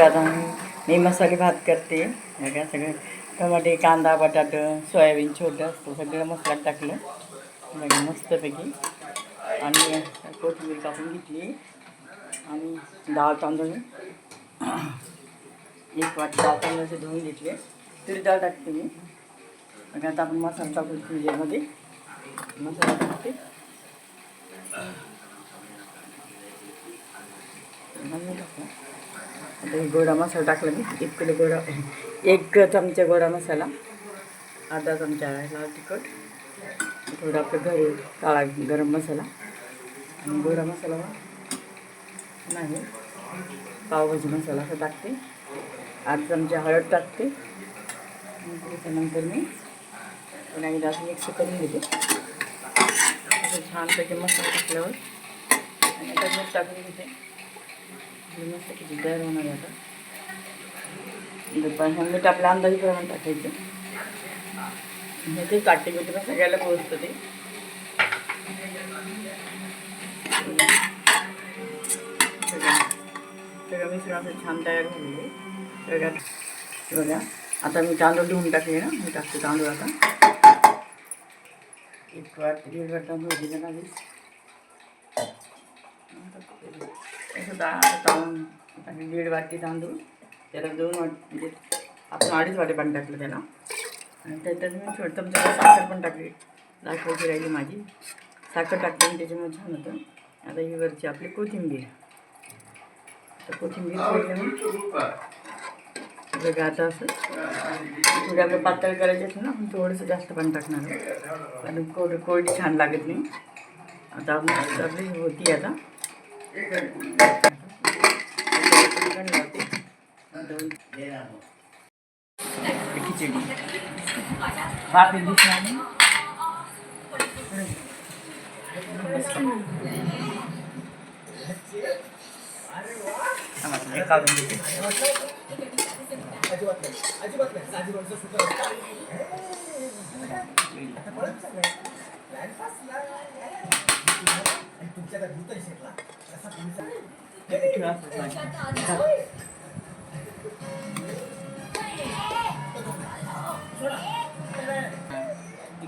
आता मी मसाले भात करते. सगळ्या सगळं टमाटे कांदा बटाटा सोयाबीन छोटं असतं सगळं मसाल्यात टाकलं. बघा मस्तपैकी. आणि कोथिंबीर कापून घेतली. आणि डाळ तांदूळ. एक वाटी डाळ तांदूळचे धुवून घेतले. तरी डाळ टाकते मी. मग आता आपण मसाला टाकू फ्रीजरमध्ये मसाला टाकते. आणि आता हे गोडा मसाला टाकला मी. एक किलो गोडा एक चमचा गोडा मसाला अर्धा चमचा लाल तिखट थोडा आपलं घरी काळा गरम मसाला. आणि गोडा मसाला नाही पावभाजी मसाला असं टाकते. अर्धा चमचा हळद टाकते. त्याच्यानंतर मी पुन्हा एकदा असं मिक्स करून घेते. असं छानपैकी मसाला टाकल्यावर. आणि आता मीठ टाकून घेते. आणि तयार होणार आहे आता दुपार मीठ आपल्या अंदाजीप्रमाणे टाकायचं हे ते काटे की सगळ्याला पोहोचतं ते सगळं सगळं मिश्रण असं छान तयार झालेलं सगळ्यात बघा आता मी तांदूळ धुवून टाकले ना. मी टाकते तांदूळ आता. एक वाट दीड वाट तांदूळ दिले ना सुद्धा तांदूळ आणि दीड वाटी तांदूळ त्याला दोन वाट म्हणजे आपण अडीच वाटे पाणी टाकलं त्याला. आणि त्याच्यात मी छोटं चमचा साखर पण टाकली. दाखवायची राहिली माझी. साखर टाकते आणि त्याच्यामुळे छान होतं. आता ही वरची आपली कोथिंबीर. तर कोथिंबीर ठेवली बघा आता असं. थोडी आपलं पातळ करायची असेल ना आपण थोडंसं जास्त पाणी टाकणार आणि कारण कोरडी कोरडी छान लागत नाही. आता आपली होती आता. खिचडी भात दिसणार नाही काढून घेते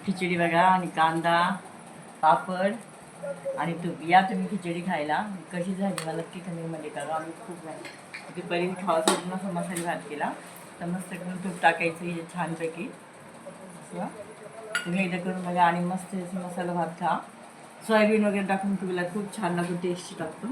खिचडी बघा आणि कांदा पापड आणि तूप या तुम्ही खिचडी खायला. कशी झाली? मला नक्की कमेंटमध्ये करा आम्ही खूप झाली ते पहिले खावायचं पूर्ण ना मसाले भात केला. तर मस्त करून तूप टाकायचं हे छानपैकी. तुम्ही एकदा करून बघा आणि मस्त मसाला भात खा. सोयाबीन वगैरे टाकून तुला खूप छान लागतो टेस्टी टाकतो